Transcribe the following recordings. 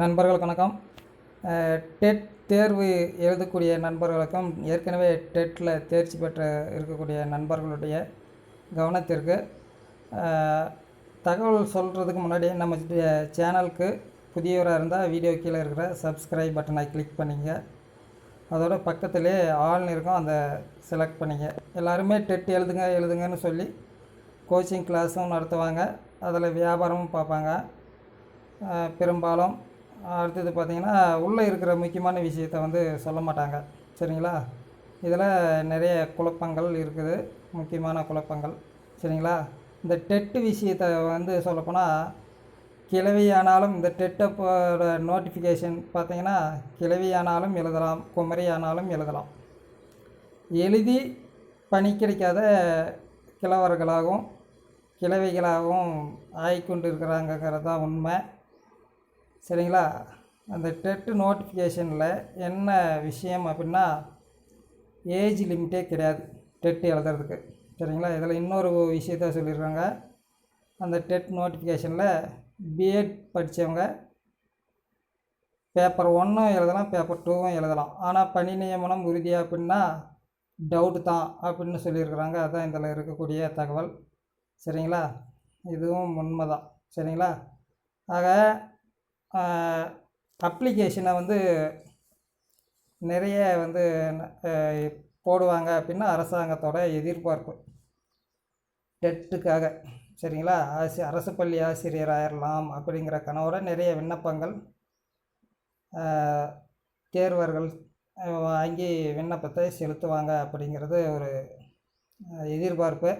நண்பர்கள் வணக்கம். டெட் தேர்வு எழுதக்கூடிய நண்பர்களுக்கும் ஏற்கனவே டெட்டில் தேர்ச்சி பெற்ற இருக்கக்கூடிய நண்பர்களுடைய கவனத்திற்கு தகவல் சொல்கிறதுக்கு முன்னாடி நம்ம சேனலுக்கு புதியவராக இருந்தால் வீடியோ கீழே இருக்கிற சப்ஸ்கிரைப் பட்டனை கிளிக் பண்ணிங்க. அதோட பக்கத்திலே ஆள்னு இருக்கும் அந்த செலக்ட் பண்ணிங்க. எல்லாருமே டெட் எழுதுங்க எழுதுங்கன்னு சொல்லி கோச்சிங் கிளாஸும் நடத்துவாங்க. அதில் வியாபாரமும் பார்ப்பாங்க. பெரும்பாலும் அடுத்தது பார்த்திங்கன்னா உள்ளே இருக்கிற முக்கியமான விஷயத்தை வந்து சொல்ல மாட்டாங்க. சரிங்களா? இதில் நிறைய குழப்பங்கள் இருக்குது. முக்கியமான குழப்பங்கள். சரிங்களா? இந்த டெட்டு விஷயத்தை வந்து சொல்லப்போனால் கிழவியானாலும் இந்த டெட்டப்போட நோட்டிஃபிகேஷன் பார்த்தீங்கன்னா கிழவியானாலும் எழுதலாம் குமரியானாலும் எழுதலாம். எழுதி பணி கிடைக்காத கிழவர்களாகவும் கிழவிகளாகவும் ஆகிக்கொண்டு இருக்கிறாங்கங்கிறது தான் உண்மை. சரிங்களா? அந்த டெட்டு நோட்டிஃபிகேஷனில் என்ன விஷயம் அப்படின்னா ஏஜ் லிமிட்டே கிடையாது டெட் எழுதுறதுக்கு. சரிங்களா? இதில் இன்னொரு விஷயத்த சொல்லியிருக்காங்க அந்த டெட் நோட்டிஃபிகேஷனில் பிஎட் படித்தவங்க பேப்பர் ஒன்றும் எழுதலாம் பேப்பர் டூவும் எழுதலாம். ஆனால் பணி நியமனம் உறுதியாக அப்படின்னா டவுட்டு தான் அப்படின்னு சொல்லியிருக்கிறாங்க. அதுதான் இதில் இருக்கக்கூடிய தகவல். சரிங்களா? இதுவும் உண்மை தான் சரிங்களா? ஆக அப்ளிகேஷனை வந்து நிறைய வந்து போடுவாங்க அப்படின்னா அரசாங்கத்தோட எதிர்பார்ப்பு. டெட்டுக்காக சரிங்களா? ஆசி அரசு பள்ளி ஆசிரியர் ஆயிடலாம் அப்படிங்கிற கனவோட நிறைய விண்ணப்பங்கள் தேர்வர்கள் வாங்கி விண்ணப்பத்தை செலுத்துவாங்க அப்படிங்கிறது ஒரு எதிர்பார்ப்பு.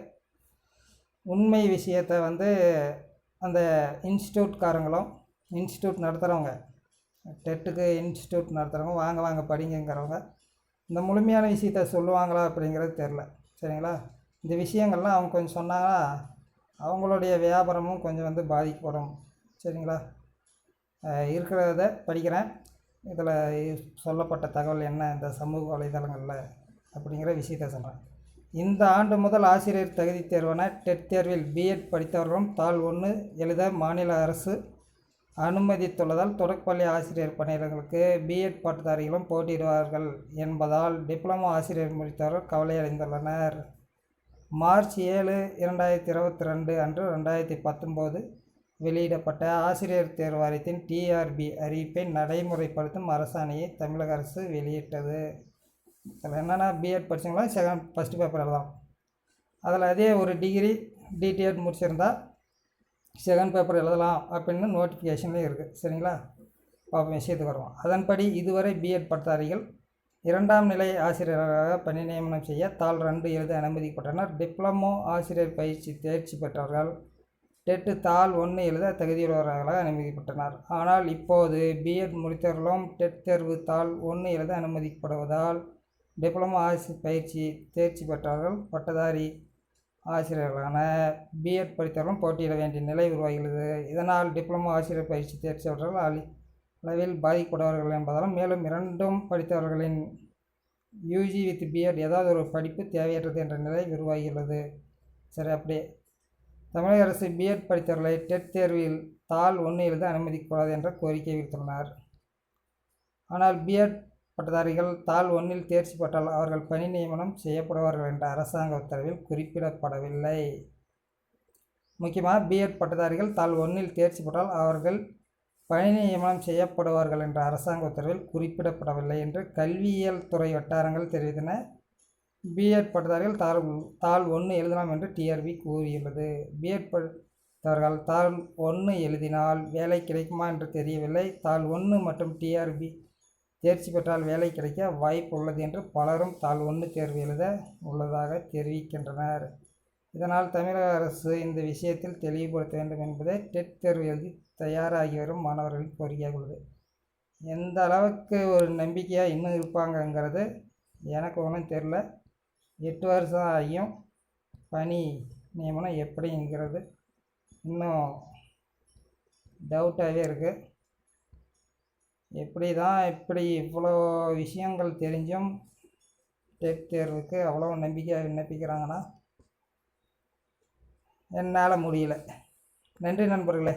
உண்மை விஷயத்தை வந்து அந்த இன்ஸ்டியூட்காரங்களும் இன்ஸ்டியூட் நடத்துகிறவங்க டெட்டுக்கு இன்ஸ்டியூட் நடத்துகிறவங்க வாங்க வாங்க படிங்கங்கிறவங்க இந்த முழுமையான விஷயத்த சொல்லுவாங்களா அப்படிங்கிறது தெரில சரிங்களா? இந்த விஷயங்கள்லாம் அவங்க கொஞ்சம் சொன்னாங்கன்னா அவங்களுடைய வியாபாரமும் கொஞ்சம் வந்து பாதிக்கப்படும். சரிங்களா? இருக்கிறத படிக்கிறேன். இதில் சொல்லப்பட்ட தகவல் என்ன இந்த சமூக வலைதளங்களில் அப்படிங்கிற விஷயத்த சொல்கிறேன் இந்த ஆண்டு முதல் ஆசிரியர் தகுதி தேர்வான டெட் தேர்வில் பிஎட் படித்தவர்களும் தாள் ஒன்று எழுத மாநில அரசு அனுமதித்துள்ளதால் தொடக்கப்பள்ளி ஆசிரியர் பணியிடங்களுக்கு பிஎட் பட்டதாரிகளும் போட்டியிடுவார்கள் என்பதால் டிப்ளமோ ஆசிரியர் முடித்தவர்கள் கவலையடைந்துள்ளனர். மார்ச் ஏழு இரண்டாயிரத்தி இருபத்தி ரெண்டு அன்று ரெண்டாயிரத்தி பத்தொம்போது வெளியிடப்பட்ட ஆசிரியர் தேர்வாரியத்தின் டிஆர்பி அறிவிப்பை நடைமுறைப்படுத்தும் அரசாணையை தமிழக அரசு வெளியிட்டது. அதில் என்னென்னா பிஎட் படித்தவங்களா செகண்ட் ஃபஸ்ட்டு பேப்பர் எழுதலாம் அதில் அதே ஒரு டிகிரி டிடிஎட் முடிச்சிருந்தால் செகண்ட் பேப்பர் எழுதலாம் அப்படின்னு நோட்டிஃபிகேஷன்லேயும் இருக்குது சரிங்களா? பார்ப்போம் விஷயத்துக்கு வருவோம். அதன்படி இதுவரை பிஎட் பட்டதாரிகள் இரண்டாம் நிலை ஆசிரியராக பணி நியமனம் செய்ய தாள் ரெண்டு எழுத அனுமதிக்கப்பட்டனர். டிப்ளமோ ஆசிரியர் பயிற்சி தேர்ச்சி பெற்றவர்கள் டெட்டு தாள் ஒன்று எழுத தகுதியுள்ளவர்களாக அனுமதிக்கப்பட்டனர். ஆனால் இப்போது பிஎட் முடித்தவர்களும் டெட் தேர்வு தாள் ஒன்று எழுத அனுமதிக்கப்படுவதால் டிப்ளமோ ஆசிரியர் பயிற்சி தேர்ச்சி பெற்றவர்கள் பட்டதாரி ஆசிரியர்களான பிஎட் படித்தவர்களும் போட்டியிட வேண்டிய நிலை உருவாகிறது இதனால் டிப்ளமோ ஆசிரியர் பயிற்சி தேர்ச்சியவர்கள் அளி அளவில் பாதிக்கப்படுவார்கள் என்பதாலும் மேலும் இரண்டும் படித்தவர்களின் யூஜி வித் பிஎட் ஏதாவது ஒரு படிப்பு தேவையற்றது என்ற நிலை உருவாகியுள்ளது. சரி அப்படியே தமிழக அரசு பிஎட் படித்தவர்களை டெட் தேர்வில் தாள் ஒன்று எழுத அனுமதிக்கக்கூடாது என்ற கோரிக்கை விடுத்துள்ளனர். ஆனால் பிஎட் பட்டதாரிகள் தாள் ஒன்றில் தேர்ச்சி பெற்றால் அவர்கள் பணி நியமனம் செய்யப்படுவார்கள் என்ற அரசாங்க உத்தரவில் குறிப்பிடப்படவில்லை. முக்கியமாக பிஎட் பட்டதாரிகள் தாள் ஒன்றில் தேர்ச்சி பெற்றால் அவர்கள் பணி நியமனம் செய்யப்படுவார்கள் என்ற அரசாங்க உத்தரவில் குறிப்பிடப்படவில்லை என்று கல்வியியல் துறை வட்டாரங்கள் தெரிவித்தன. பிஎட் பட்டதாரிகள் தாள் தாள் ஒன்று எழுதலாம் என்று டிஆர்பி கூறியுள்ளது. பிஎட் படித்தவர்கள் தாள் ஒன்று எழுதினால் வேலை கிடைக்குமா என்று தெரியவில்லை. தாள் ஒன்று மற்றும் டிஆர்பி தேர்ச்சி பெற்றால் வேலை கிடைக்க வாய்ப்பு உள்ளது என்று பலரும் தாள் ஒன்று தேர்வு எழுத உள்ளதாக தெரிவிக்கின்றனர். இதனால் தமிழக அரசு இந்த விஷயத்தில் தெளிவுபடுத்த வேண்டும் என்பதை டெட் தேர்வு எழுதி தயாராகி வரும் மாணவர்களின் கோரிக்கையாக உள்ளது. எந்த அளவுக்கு ஒரு நம்பிக்கையாக இன்னும் இருப்பாங்கங்கிறது எனக்கு ஒன்றும் தெரில எட்டு வருஷம் ஆகியும் பணி நியமனம் எப்படிங்கிறது இன்னும் டவுட்டாகவே இருக்குது எப்படி தான் இப்படி இவ்வளோ விஷயங்கள் தெரிஞ்சும் டெட் தேர்வுக்கு அவ்வளோ நம்பிக்கையாக விண்ணப்பிக்கிறாங்கன்னா என்னால் முடியல. நன்றி நண்பர்களே.